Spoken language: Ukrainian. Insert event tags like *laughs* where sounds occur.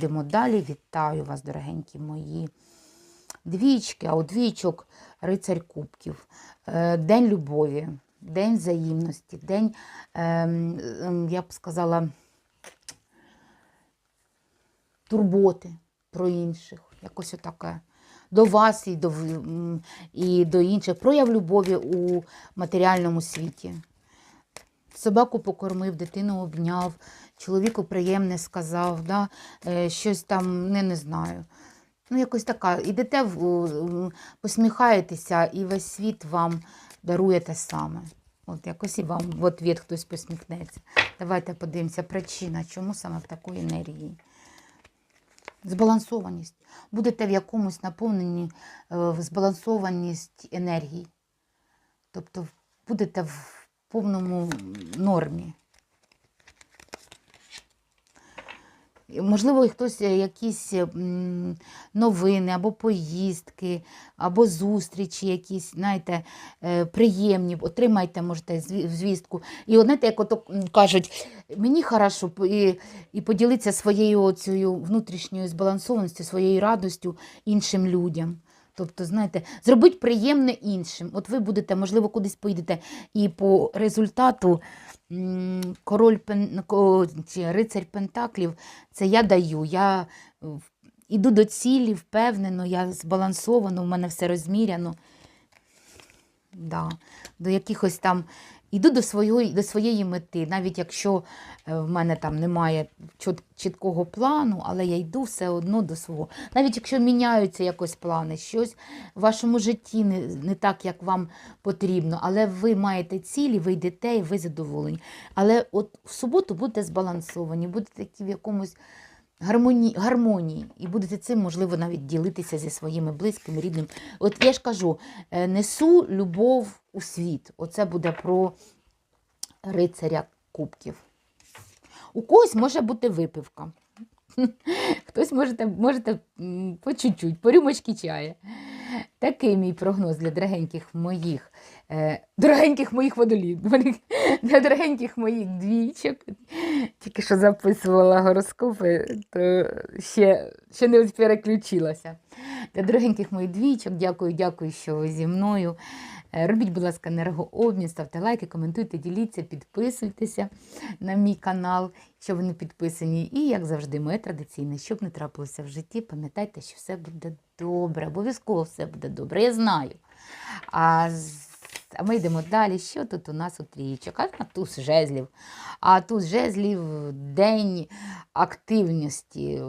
Йдемо далі. Вітаю вас, дорогенькі мої двічки, а у двічок рицарь кубків. Е, День любові, день взаємності, день, ем, ем, я б сказала, турботи про інших. Якось отаке. До вас і до, і до інших. Прояв любові у матеріальному світі. Собаку покормив, дитину обняв, чоловіку приємне сказав, да? е, щось там, не, не знаю. Ну, якось така. Ідете, посміхаєтеся, і весь світ вам дарує те саме. От якось і вам в ответ хтось посміхнеться. Давайте подивимося, причина, чому саме в такої енергії. Збалансованість. Будете в якомусь наповненні е, збалансованість енергії. Тобто будете в повному нормі. Можливо, хтось е, якісь новини або поїздки, або зустрічі якісь, знаєте, е, приємні, отримайте, можете звістку. І знаєте, як ото кажуть, мені хорошо і, і поділитися своєю цією внутрішньою збалансованістю, своєю радостю іншим людям. Тобто, знаєте, зробіть приємне іншим. От ви будете, можливо, кудись поїдете, і по результату король пен... чи рицарь Пентаклів це я даю. Я йду іду до цілі, впевнено, я збалансовано, в мене все розміряно. Да. До якихось там. Іду до своєї, до своєї мети, навіть якщо е, в мене там немає чіт- чіткого плану, але я йду все одно до свого. Навіть якщо міняються якось плани, щось в вашому житті не, не так, як вам потрібно, але ви маєте цілі, ви йдете і ви задоволені. Але от в суботу будете збалансовані, будете такі в якомусь гармонії, гармонії, і будете цим, можливо, навіть ділитися зі своїми близькими, рідними. От я ж кажу, е, несу любов у світ. Оце буде про рицаря кубків. У когось може бути випивка. *laughs* Хтось можете, можете по чуть-чуть, по рюмочки чаю. Такий мій прогноз для дорогеньких моїх, е, дорогеньких моїх водолів, для дорогеньких моїх двічок. Тільки що записувала гороскопи, то ще, ще не переключилася. Для дорогеньких моїх двічок, дякую, дякую, що ви зі мною. Е, Робіть, будь ласка, енергообмін, ставте лайки, коментуйте, діліться, підписуйтеся на мій канал, якщо ви не підписані. І, як завжди, моє традиційне, щоб не трапилося в житті, пам'ятайте, що все буде добре, обов'язково все буде добре, я знаю. А, а ми йдемо далі. Що тут у нас у трійчок? А туз жезлів. А туз жезлів день активності,